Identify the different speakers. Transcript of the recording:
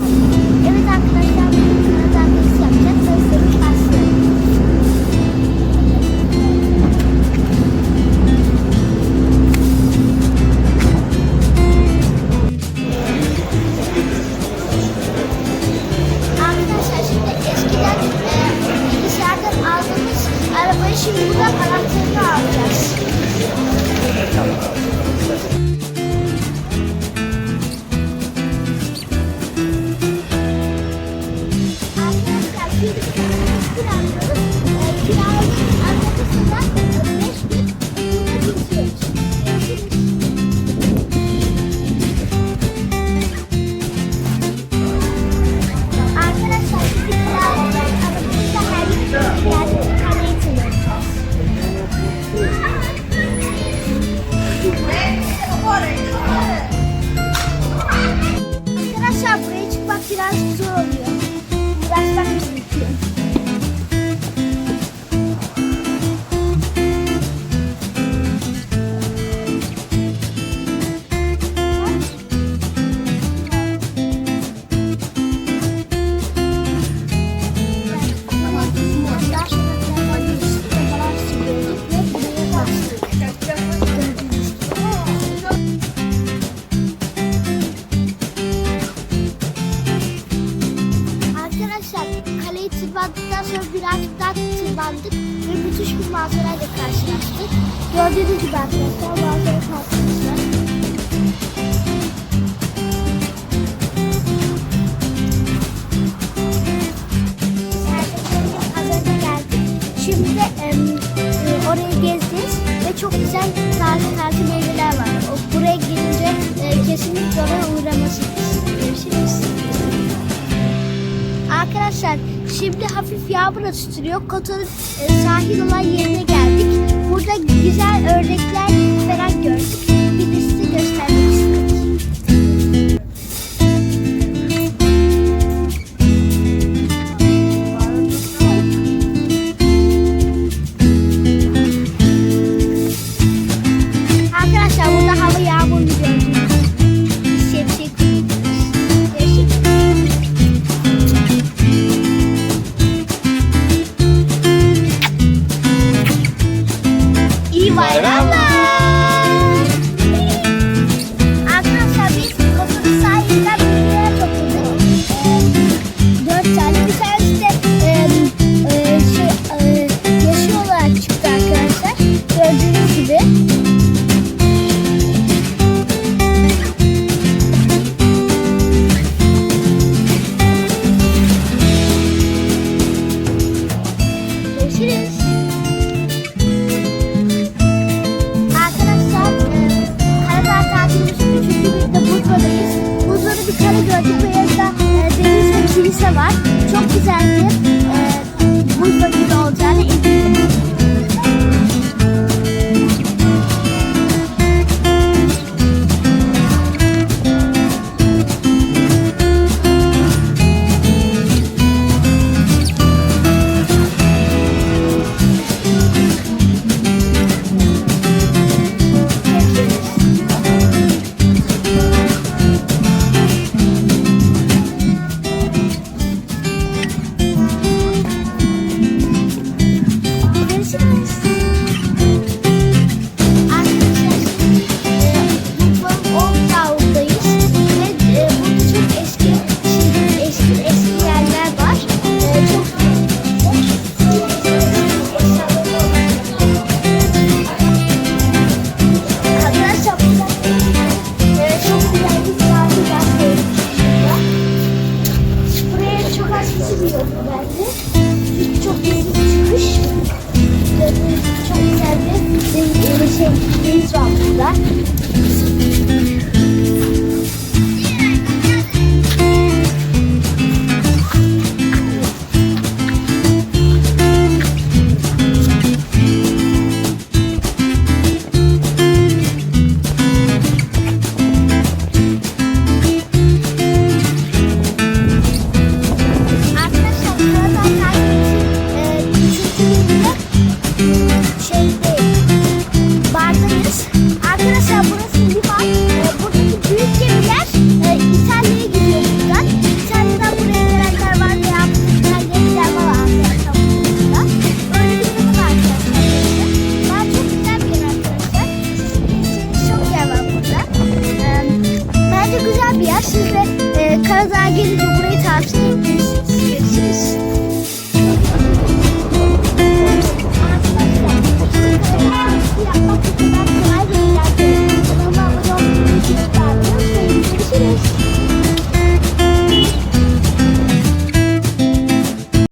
Speaker 1: Evet şimdi eskiden e, dışarıdan aldığımız arabayı şimdi buradan anahtarını alacağız. sonra biraz tırmandık ve müthiş bir manzarayla karşılaştık. Gördüğünüz gibi arkadaşlar manzara kalkmış. Şimdi hafif yağmur atıştırıyor. Kotanın e, sahil olan yerine geldik. Burada güzel ördekler falan gördük. สว olsa bir olacağını iddia eğer siz de e, Karadağ'a gelince burayı tavsiye ederiz.